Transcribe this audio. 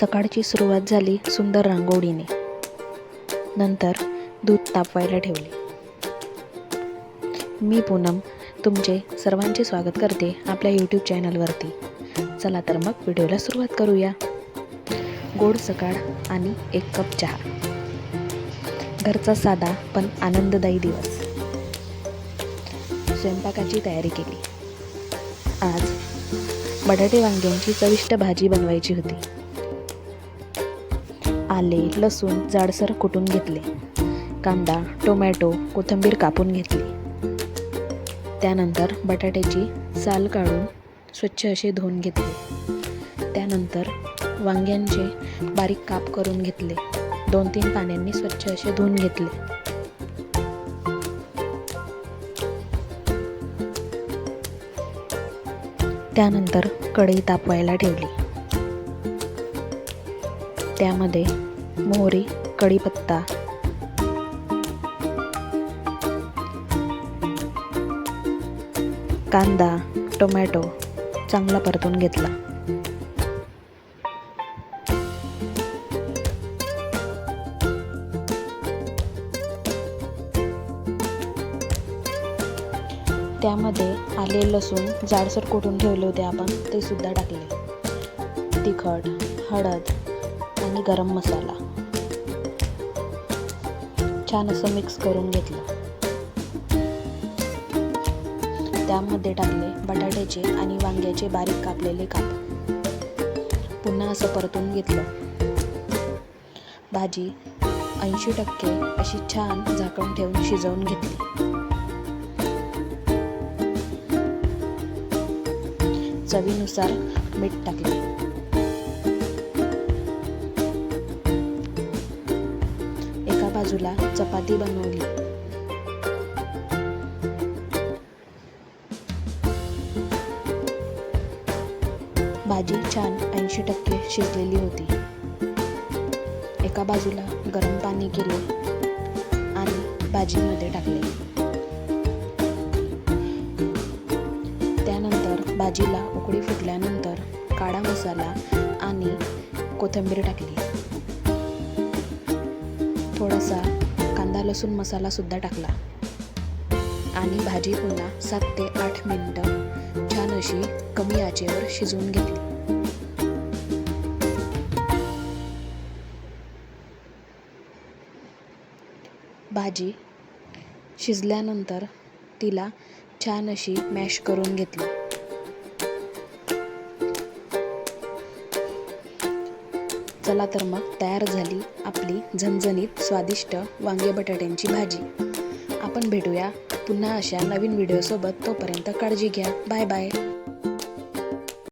सकाळची सुरुवात झाली सुंदर रांगोळीने. नंतर दूध तापवायला ठेवले. मी पूनम तुमचे सर्वांचे स्वागत करते आपल्या यूट्यूब चॅनलवरती. चला तर मग व्हिडिओला सुरुवात करूया. गोड सकाळ आणि एक कप चहा. घरचा साधा पण आनंददायी दिवस. स्वयंपाकाची तयारी केली. आज बटाटे वांग्यांची चविष्ट भाजी बनवायची होती. आले लसूण जाडसर कुटून घेतले. कांदा टोमॅटो कोथिंबीर कापून घेतली. त्यानंतर बटाट्याची साल काढून स्वच्छ असे धुवून घेतले. त्यानंतर वांग्यांचे बारीक काप करून घेतले. दोन तीन पाण्यांनी स्वच्छ असे धुवून घेतले. त्यानंतर कढई तापवायला ठेवली. त्यामध्ये मोहरी कढीपत्ता. कांदा टोमॅटो चांगला परतून घेतला. त्यामध्ये आले लसूण जाडसर कुटून ठेवले होते आपण ते सुद्धा टाकले. तिखट हळद आणि गरम मसाला छान असं मिक्स करून घेतलं. त्यामध्ये टाकले बटाट्याचे आणि वांग्याचे बारीक कापलेले काप. पुन्हा असं परतून घेतलं. भाजी ऐंशी टक्के अशी छान झाकण ठेवून शिजवून घेतली. चवीनुसार मीठ टाकले. बाजूला चपाती बनवली. भाजी छान ऐंशी टक्के शिजलेली होती. एका बाजूला गरम पाणी केले आणि भाजीमध्ये टाकले. त्यानंतर भाजीला उकळी फुटल्यानंतर काळा मसाला आणि कोथिंबीर टाकली. थोडासा कांदा लसूण मसालासुद्धा टाकला. आणि भाजी पुन्हा सात ते आठ मिनटं छान अशी कमी आचेवर शिजवून घेतली. भाजी शिजल्यानंतर तिला छान अशी मॅश करून घेतली. चला तर मग तयार झाली आपली झणझणीत स्वादिष्ट वांगे बटाट्यांची भाजी. आपण भेटूया पुन्हा अशा नवीन व्हिडिओसोबत तोपर्यंत काळजी घ्या. Bye bye